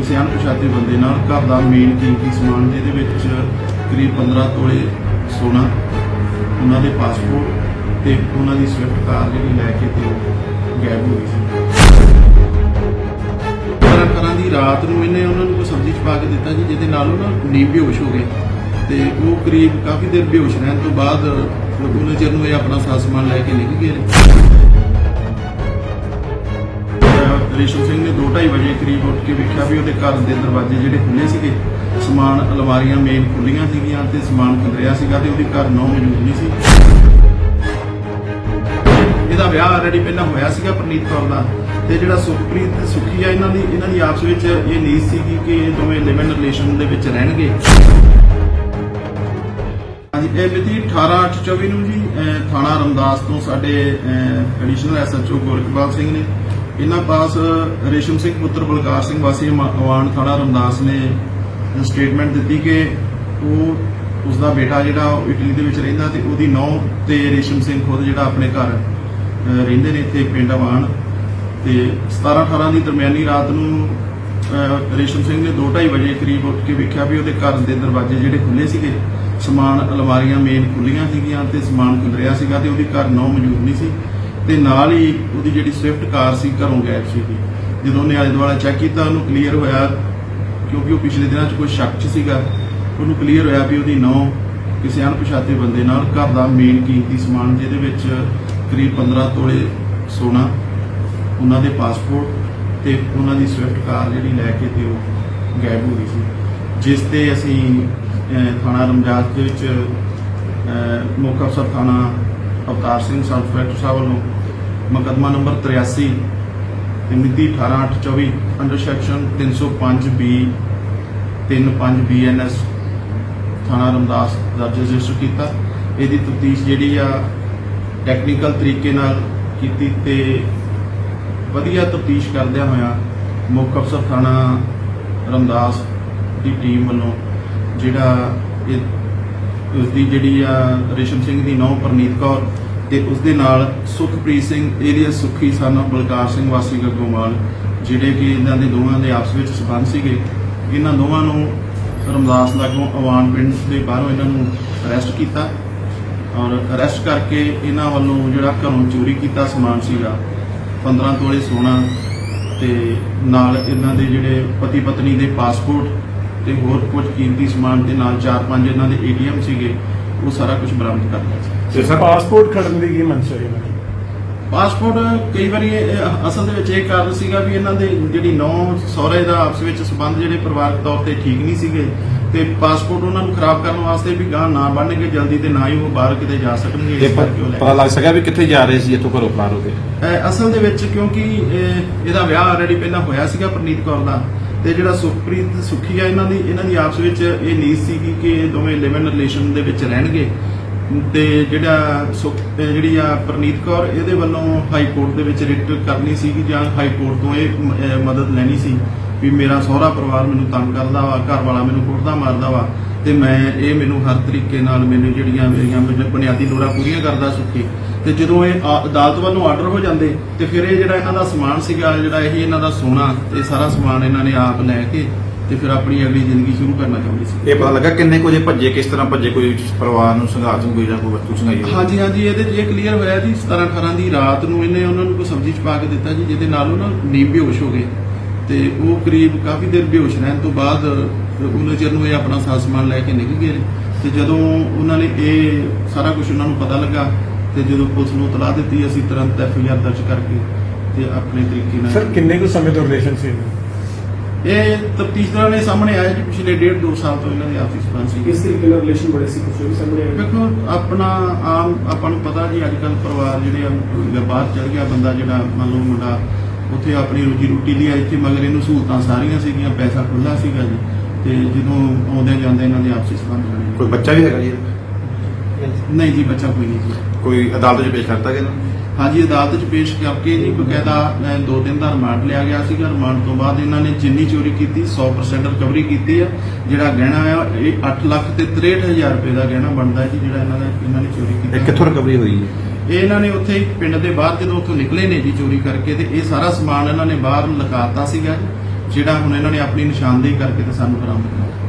ਕਿਸੇ ਅਣਪਛਾਤੇ ਬੰਦੇ ਨਾਲ ਘਰ ਦਾ ਮੇਨ ਕੀਮਤੀ ਸਮਾਨ ਜਿਹਦੇ ਵਿੱਚ ਕਰੀਬ 15 ਤੋਲੇ ਸੋਨਾ, ਉਹਨਾਂ ਦੇ ਪਾਸਪੋਰਟ ਤੇ ਉਹਨਾਂ ਦੀ ਸਵਿਫਟ ਕਾਰ ਜਿਹੜੀ ਲੈ ਕੇ ਤੇ ਗਾਇਬ ਹੋ ਗਈ ਸੀ। ਤਰ੍ਹਾਂ ਤਰ੍ਹਾਂ ਦੀ ਰਾਤ ਨੂੰ ਇਹਨੇ ਉਹਨਾਂ ਨੂੰ ਕੋਈ ਸਬਜ਼ੀ ਚ ਪਾ ਕੇ ਦਿੱਤਾ ਜੀ, ਜਿਹਦੇ ਨਾਲ ਉਹਨਾਂ ਨਾ ਨੀਂਦ ਬੇਹੋਸ਼ ਹੋ ਗਏ ਤੇ ਉਹ ਕਰੀਬ ਕਾਫੀ ਦੇਰ ਬੇਹੋਸ਼ ਰਹਿਣ ਤੋਂ ਬਾਅਦ ਉਹਨਾਂ ਚਿਰ ਨੂੰ ਇਹ ਆਪਣਾ ਸਾਰਾ ਸਮਾਨ ਲੈ ਕੇ ਨਿਕਲ ਗਏ ਅਹ ਸਿੰਘ 2:30 ਵਜੇ ਕਰੀਬ ਉੱਠ ਕੇ ਵੇਖਿਆ ਵੀ ਉਹਦੇ ਘਰ ਦੇ ਦਰਵਾਜ਼ੇ ਜਿਹੜੇ ਖੁੱਲੇ ਸੀਗੇ, ਸਮਾਨ ਅਲਮਾਰੀਆਂ ਮੇਨ ਖੁੱਲੀਆਂ ਸੀਗੀਆਂ ਤੇ ਸਮਾਨ ਖਿਲਰਿਆ ਸੀਗਾ ਤੇ ਉਹਦੀ ਘਰ ਨੌ ਮੌਜੂਦ ਨਹੀਂ ਸੀ। ਇਹਦਾ ਵਿਆਹ ਆਲਰੇਡੀ ਪਹਿਲਾਂ ਹੋਇਆ ਸੀਗਾ ਪ੍ਰਨੀਤ ਕੌਰ ਦਾ ਤੇ ਜਿਹੜਾ ਸੁਖਪ੍ਰੀਤ ਤੇ ਸੁਖੀ ਆ, ਇਹਨਾਂ ਦੀ ਇਹਨਾਂ ਦੀ ਆਪਸ ਵਿੱਚ ਇਹ ਨੀਤ ਸੀਗੀ ਕਿ ਇਹ ਦੋਵੇਂ ਲਿਵ ਇਨ ਰਿਲੇਸ਼ਨ ਦੇ ਵਿੱਚ ਰਹਿਣਗੇ। ਹਾਂਜੀ, ਇਹ ਮਿਤੀ 18/24 ਨੂੰ ਜੀ ਥਾਣਾ ਰਮਦਾਸ ਤੋਂ ਸਾਡੇ ਐਡੀਸ਼ਨਲ ਐਸਐਚਓ ਗੋਰਖਪਾਲ ਸਿੰਘ ਨੇ ਇਹਨਾਂ ਪਾਸ ਰੇਸ਼ਮ ਸਿੰਘ ਪੁੱਤਰ ਬਲਕਾਰ ਸਿੰਘ ਵਾਸੀ ਅਵਾਨ ਥਾਣਾ ਰਮਦਾਸ ਨੇ ਸਟੇਟਮੈਂਟ ਦਿੱਤੀ ਕਿ ਉਹ ਉਸ ਦਾ ਬੇਟਾ ਜਿਹੜਾ ਇਟਲੀ ਦੇ ਵਿੱਚ ਰਹਿੰਦਾ ਤੇ ਉਹਦੀ ਨੌਂ ਤੇ ਰੇਸ਼ਮ ਸਿੰਘ ਖੁਦ ਜਿਹੜਾ ਆਪਣੇ ਘਰ ਰਹਿੰਦੇ ਨੇ ਇੱਥੇ ਪਿੰਡ ਅਵਾਨ ਤੇ 17 18 ਦੀ ਦਰਮਿਆਨੀ ਰਾਤ ਨੂੰ ਰੇਸ਼ਮ ਸਿੰਘ ਨੇ 2:30 ਵਜੇ ਕਰੀਬ ਉੱਠ ਕੇ ਵੇਖਿਆ ਵੀ ਉਹਦੇ ਘਰ ਦੇ ਦਰਵਾਜ਼ੇ ਜਿਹੜੇ ਖੁੱਲੇ ਸੀਗੇ, ਸਮਾਨ, ਅਲਮਾਰੀਆਂ ਮੇਨ ਖੁੱਲੀਆਂ ਸੀਗੀਆਂ ਤੇ ਸਮਾਨ ਖੁੱਲ ਰਿਹਾ ਸੀਗਾ ਤੇ ਉਹਦੀ ਘਰ ਨੌ ਮੌਜੂਦ ਨਹੀਂ ਸੀ। ਤੇ ਨਾਲ ਹੀ ਉਹਦੀ ਜਿਹੜੀ ਸਵਿਫਟ ਕਾਰ ਸੀ ਘਰੋਂ ਗਾਇਬ ਸੀਗੀ ਜਦੋਂ ਉਹਨੇ ਆਲੇ ਦੁਆਲੇ ਚੈੱਕ ਕੀਤਾ ਉਹਨੂੰ ਕਲੀਅਰ ਹੋਇਆ ਕਿਉਂਕਿ ਉਹ ਪਿਛਲੇ ਦਿਨਾਂ 'ਚ ਕੋਈ ਸ਼ੱਕ 'ਚ ਸੀਗਾ ਉਹਨੂੰ ਕਲੀਅਰ ਹੋਇਆ ਵੀ ਉਹਦੀ ਨੌ ਕਿਸੇ ਅਣਪਛਾਤੇ ਬੰਦੇ ਨਾਲ ਘਰ ਦਾ ਮੇਨ ਕੀਮਤੀ ਸਮਾਨ ਜਿਹਦੇ ਵਿੱਚ ਕਰੀਬ 15 ਤੋਲੇ ਸੋਨਾ ਉਹਨਾਂ ਦੇ ਪਾਸਪੋਰਟ ਤੇ ਉਹਨਾਂ ਦੀ ਸਵਿਫਟ ਕਾਰ ਜਿਹੜੀ ਲੈ ਕੇ ਤੇ ਉਹ ਗਾਇਬ ਹੋ ਗਈ ਸੀ। ਜਿਸ ਤੇ ਅਸੀਂ ਥਾਣਾ ਰਮਜਾਤ ਦੇ ਵਿੱਚ ਅਹ, ਮੁੱਖ ਅਫਸਰ ਥਾਣਾ ਅਵਤਾਰ ਸਿੰਘ ਸਬ ਇੰਸਪੈਕਟਰ ਸਾਹਿਬ ਵੱਲੋਂ ਮੁਕੱਦਮਾ ਨੰਬਰ 83 ਤੇ ਮਿਤੀ 18/8/24 ਅੰਡਰ ਸੈਕਸ਼ਨ 305 ਬੀ 35 ਬੀਐਨਐਸ ਥਾਣਾ ਰਮਦਾਸ ਦਰਜ ਰਜਿਸਟਰ ਕੀਤਾ। ਇਹਦੀ ਤਫਤੀਸ਼ ਜਿਹੜੀ ਆ ਟੈਕਨੀਕਲ ਤਰੀਕੇ ਨਾਲ ਕੀਤੀ ਤੇ ਵਧੀਆ ਤਫਤੀਸ਼ ਕਰਦਿਆਂ ਹੋਇਆ ਮੁੱਖ ਅਫਸਰ ਥਾਣਾ ਰਮਦਾਸ ਦੀ ਟੀਮ ਵੱਲੋਂ ਜਿਹੜਾ ਇਹ ਉਸ ਦੀ ਜਿਹੜੀ ਆ ਰੇਸ਼ਮ ਸਿੰਘ ਦੀ ਨੌ ਪ੍ਰਨੀਤ ਕੌਰ ਤੇ ਉਸ ਦੇ ਨਾਲ ਸੁਖਪ੍ਰੀਤ ਸਿੰਘ ਏਰੀਆ ਸੁਖੀ ਸਾਨਾ, ਬਲਕਾਰ ਸਿੰਘ ਵਾਸੀ ਗੱਗੋਮਾਲ ਜਿਹੜੇ ਕਿ ਇਹਨਾਂ ਦੇ ਦੋਵਾਂ ਦੇ ਆਪਸ ਵਿੱਚ ਸਬੰਧ ਸੀਗੇ। ਇਹਨਾਂ ਦੋਵਾਂ ਨੂੰ ਰਮਦਾਸ ਲਾਗੋਂ ਅਵਾਨ ਪਿੰਡ ਦੇ ਬਾਹਰੋਂ ਇਹਨਾਂ ਨੂੰ ਅਰੈਸਟ ਕੀਤਾ ਔਰ ਅਰੈਸਟ ਕਰਕੇ ਇਹਨਾਂ ਵੱਲੋਂ ਜਿਹੜਾ ਘਰੋਂ ਚੋਰੀ ਕੀਤਾ ਸਮਾਨ ਸੀਗਾ 15 ਤੋਲੇ ਸੋਨਾ ਤੇ ਨਾਲ ਇਹਨਾਂ ਦੇ ਜਿਹੜੇ ਪਤੀ ਪਤਨੀ ਦੇ ਪਾਸਪੋਰਟ ਤੇ ਹੋਰ ਕੁਝ ਕੀਮਤੀ ਸਮਾਨ ਦੇ ਨਾਲ ਚਾਰ ਪੰਜ ਇਹਨਾਂ ਦੇ ਏਟੀਐਮ ਸੀਗੇ ਉਹ ਸਾਰਾ ਕੁਝ ਬਰਾਮਦ ਕਰ ਲਿਆ ਸੀ। ਤੇ ਸਰ ਪਾਸਪੋਰਟ ਖੜਨ ਦੀ ਕੀ ਮਨਸ਼ਾ ਹੈ ਇਹਨਾਂ ਦੀ? ਪਾਸਪੋਰਟ ਕਈ ਵਾਰੀ ਇਹ- ਅਸਲ ਦੇ ਵਿੱਚ ਇਹ ਕਾਰਨ ਸੀਗਾ ਵੀ ਇਹਨਾਂ ਦੇ ਜਿਹੜੀ ਨੌ ਸਹੁਰੇ ਦਾ ਆਪਸ ਵਿੱਚ ਸਬੰਧ ਜਿਹੜੇ ਪਰਿਵਾਰਕ ਤੌਰ ਤੇ ਠੀਕ ਨਹੀਂ ਸੀਗੇ ਤੇ ਪਾਸਪੋਰਟ ਉਹਨਾਂ ਨੂੰ ਖਰਾਬ ਕਰਨ ਵਾਸਤੇ ਵੀ ਗਾਂ ਨਾ ਬਣਨਗੇ ਜਲਦੀ ਤੇ ਨਾ ਹੀ ਉਹ ਬਾਹਰ ਕਿਤੇ ਜਾ ਸਕਣਗੇ ਇਹ ਇਸ ਕਰਕੇ ਉਹ ਲੈ ਪਤਾ ਲੱਗ ਸਕਿਆ ਵੀ ਕਿੱਥੇ ਜਾ ਰਹੇ ਸੀ ਇੱਥੋਂ ਘਰੋਂ ਫਰਾਰ ਹੋ ਕੇ? ਅਹ ਅਸਲ ਦੇ ਵਿੱਚ ਕਿਉਂਕਿ ਇਹ- ਇਹਦਾ ਵਿਆਹ ਆਲਰੇਡੀ ਪਹਿਲਾਂ ਹੋਇਆ ਸੀਗਾ ਪ੍ਰਨੀਤ ਕੌਰ ਦਾ ਤੇ ਜਿਹੜਾ ਸੁਖਪ੍ਰੀਤ ਸੁਖੀ ਆ ਇਹਨਾਂ ਦੀ ਇਹਨਾਂ ਦੀ ਆਪਸ ਵਿੱਚ ਇਹ ਨੀਤ ਸੀਗੀ ਕਿ ਇਹ ਦੋਵੇਂ ਲਿਵ ਇਨ ਰਿਲੇਸ਼ਨ ਦੇ ਵਿੱਚ ਰਹਿਣਗੇ। ਤੇ ਜਿਹੜਾ ਸੁਖ ਜਿਹੜੀ ਆ ਪ੍ਰਨੀਤ ਕੌਰ ਇਹਦੇ ਵੱਲੋਂ ਹਾਈ ਕੋਰਟ ਦੇ ਵਿੱਚ ਰਿਟ ਕਰਨੀ ਸੀਗੀ ਜਾਂ ਹਾਈ ਕੋਰਟ ਤੋਂ ਇਹ ਮ- ਅਹ ਮਦਦ ਲੈਣੀ ਸੀ। ਵੀ ਮੇਰਾ ਸਹੁਰਾ ਪਰਿਵਾਰ ਮੈਨੂੰ ਤੰਗ ਕਰਦਾ ਵਾ ਘਰ ਵਾਲਾ ਮੈਨੂੰ ਕੁੱਟਦਾ ਮਾਰਦਾ ਵਾ ਤੇ ਮੈਂ ਇਹ ਮੈਨੂੰ ਹਰ ਤਰੀਕੇ ਨਾਲ ਮੈਨੂੰ ਜਿਹੜੀਆਂ ਮੇਰੀਆਂ ਬੁਨਿ- ਬੁਨਿਆਦੀ ਲੋੜਾਂ ਪੂਰੀਆਂ ਕਰਦਾ ਸੁਖੀ। ਤੇ ਜਦੋਂ ਇਹ ਅਦਾਲਤ ਵੱਲੋਂ ਆਰਡਰ ਹੋ ਜਾਂਦੇ ਤੇ ਫਿਰ ਇਹ ਜਿਹੜਾ ਇਹਨਾਂ ਦਾ ਸਮਾਨ ਸੀਗਾ ਜਿਹੜਾ ਇਹ ਇਹਨਾਂ ਦਾ ਸੋਨਾ ਇਹ ਸਾਰਾ ਸਮਾਨ ਇਹਨਾਂ ਨੇ ਆਪ ਲੈ ਕੇ ਤੇ ਫਿਰ ਆਪਣੀ ਅਗਲੀ ਜ਼ਿੰਦਗੀ ਸ਼ੁਰੂ ਕਰਨਾ ਚਾਹੁੰਦੇ ਸੀ। ਇਹ ਪਤਾ ਲੱਗਾ ਕਿੰਨੇ ਕੁ ਭੱਜੇ ਕਿਸ ਤਰ੍ਹਾਂ ਭੱਜੇ ਕੋਈ ਪਰਿਵਾਰ ਨੂੰ ਸੰਘਾਰ ਨੂੰ ਕੋਈ ਜਾਂ ਕੋਈ ਵਸਤੂ ਸੰਘਾਈ? ਹਾਂਜੀ ਹਾਂਜੀ ਇਹਦੇ ਇਹ ਕਲੀਅਰ ਹੋਇਆ ਜੀ 17 18 ਦੀ ਰਾਤ ਨੂੰ ਇਹਨੇ ਉਹਨਾਂ ਨੂੰ ਕੋਈ ਸਬਜ਼ੀ ਚ ਪਾ ਕੇ ਦਿੱਤਾ ਜੀ ਜਿਹਦੇ ਨਾਲ ਉਹ ਨਾ ਨੀਂਦ ਬੇਹੋਸ਼ ਹੋ ਗਏ ਤੇ ਉਹ ਕਰੀਬ ਕਾਫੀ ਦੇਰ ਬੇਹੋਸ਼ ਰਹਿਣ ਤੋਂ ਬਾਅਦ ਉਹਨਾਂ ਚਿਰ ਨੂੰ ਇਹ ਆਪਣਾ ਸਾਰਾ ਸਮਾਨ ਲੈ ਕੇ ਨਿਕਲ ਗਏ ਤੇ ਜਦੋਂ ਉਹਨਾਂ ਨੇ ਇਹ ਸਾਰਾ ਕੁਝ ਉਹਨਾਂ ਨੂੰ ਪਤਾ ਲੱਗਾ ਤੇ ਜਦੋਂ ਪੁਲਿਸ ਨੂੰ ਤਲਾਹ ਦਿੱਤੀ ਅਸੀਂ ਤੁਰੰਤ ਐਫ ਆਈ ਆਰ ਦਰਜ ਕਰਕੇ ਤੇ ਆਪਣੇ ਤਰੀਕੇ ਨਾਲ ਸਰ ਕਿੰਨੇ ਕੁ ਸਮੇਂ ਤੋਂ ਰਿਲੇਸ਼ਨ ਸੀ ਇਹ ਤਫਤੀਸ਼ ਦੌਰਾਨ ਇਹ ਸਾਹਮਣੇ ਆਇਆ ਜੀ ਪਿਛਲੇ ਡੇਢ ਦੋ ਸਾਲ ਤੋਂ ਇਹਨਾਂ ਦੇ ਆਪਸੀ ਸਬੰਧ ਸੀ। ਕਿਸ ਤਰੀਕੇ ਨਾਲ ਰਿਲੇਸ਼ਨ ਬੜੇ ਸੀ ਕੁਝ ਵੀ ਸਾਹਮਣੇ ਆਇਆ? ਦੇਖੋ ਆਪਣਾ ਆਮ ਆਪਾਂ ਨੂੰ ਪਤਾ ਜੀ ਅੱਜ ਕੱਲ ਪਰਿਵਾਰ ਜਿਹੜੇ ਆ ਬਾਹਰ ਚਲ ਗਿਆ ਬੰਦਾ ਜਿਹੜਾ ਮੰਨ ਲਓ ਮੁੰਡਾ ਉੱਥੇ ਆਪਣੀ ਰੋਜੀ ਰੋਟੀ ਲਈ ਆ ਇੱਥੇ ਮਗਰ ਇਹਨੂੰ ਸਹੂਲਤਾਂ ਸਾਰੀਆਂ ਸੀਗੀਆਂ ਪੈਸਾ ਖੁੱਲਾ ਸੀਗਾ ਜੀ। ਤੇ ਜਦੋਂ ਆਉਂਦੇ ਜਾਂਦੇ ਇਹਨਾਂ ਦੇ ਆਪਸੀ ਸੰਬੰਧ ਬਣੇ। ਕੋਈ ਬੱਚਾ ਵੀ ਹੈਗਾ ਜੀ? ਨਹੀਂ ਜੀ ਬੱਚਾ ਕੋਈ ਨਹੀਂ ਜੀ। ਕੋਈ ਅਦਾਲਤ 'ਚ ਪੇਸ਼ ਕਰਤਾ ਗਿਆ? ਹਾਂਜੀ ਅਦਾਲਤ 'ਚ ਪੇਸ਼ ਕਰਕੇ ਜੀ ਬਕਾਇਦਾ ਦੋ ਦਿਨ ਦਾ ਰਿਮਾਂਡ ਲਿਆ ਗਿਆ ਸੀਗਾ। ਰਿਮਾਂਡ ਤੋਂ ਬਾਅਦ ਇਹਨਾਂ ਨੇ ਜਿੰਨੀ ਚੋਰੀ ਕੀਤੀ 100% ਰਿਕਵਰੀ ਕੀਤੀ ਆ। ਜਿਹੜਾ ਗਹਿਣਾ ਆ ਇਹ 8 ਲੱਖ ਤੇ 63000 ਰੁਪਏ ਦਾ ਗਹਿਣਾ ਬਣਦਾ ਜੀ ਜਿਹੜਾ ਇਹਨਾਂ ਨੇ ਇਹਨਾਂ ਨੇ ਚੋਰੀ ਕੀਤਾ। ਇਹ ਕਿੱਥੋਂ ਰਿਕਵਰੀ ਹੋਈ ਹੈ? ਇਹ ਇਹਨਾਂ ਨੇ ਉੱਥੇ ਪਿੰਡ ਦੇ ਬਾਹਰ ਜਦੋਂ ਉੱਥੋਂ ਨਿਕਲੇ ਨੇ ਜੀ ਚੋਰੀ ਕਰਕੇ ਤੇ ਇਹ ਸਾਰਾ ਸਮਾਨ ਇਹਨਾਂ ਨੇ ਬਾਹਰ ਲਗਾਤਾ ਸੀਗਾ, ਜਿਹੜਾ ਹੁਣ ਇਹਨਾਂ ਨੇ ਆਪਣੀ ਨਿਸ਼ਾਨਦੇਹੀ ਕਰਕੇ ਤੇ ਸਾਨੂੰ ਬਰਾਮਦ ਕੀਤਾ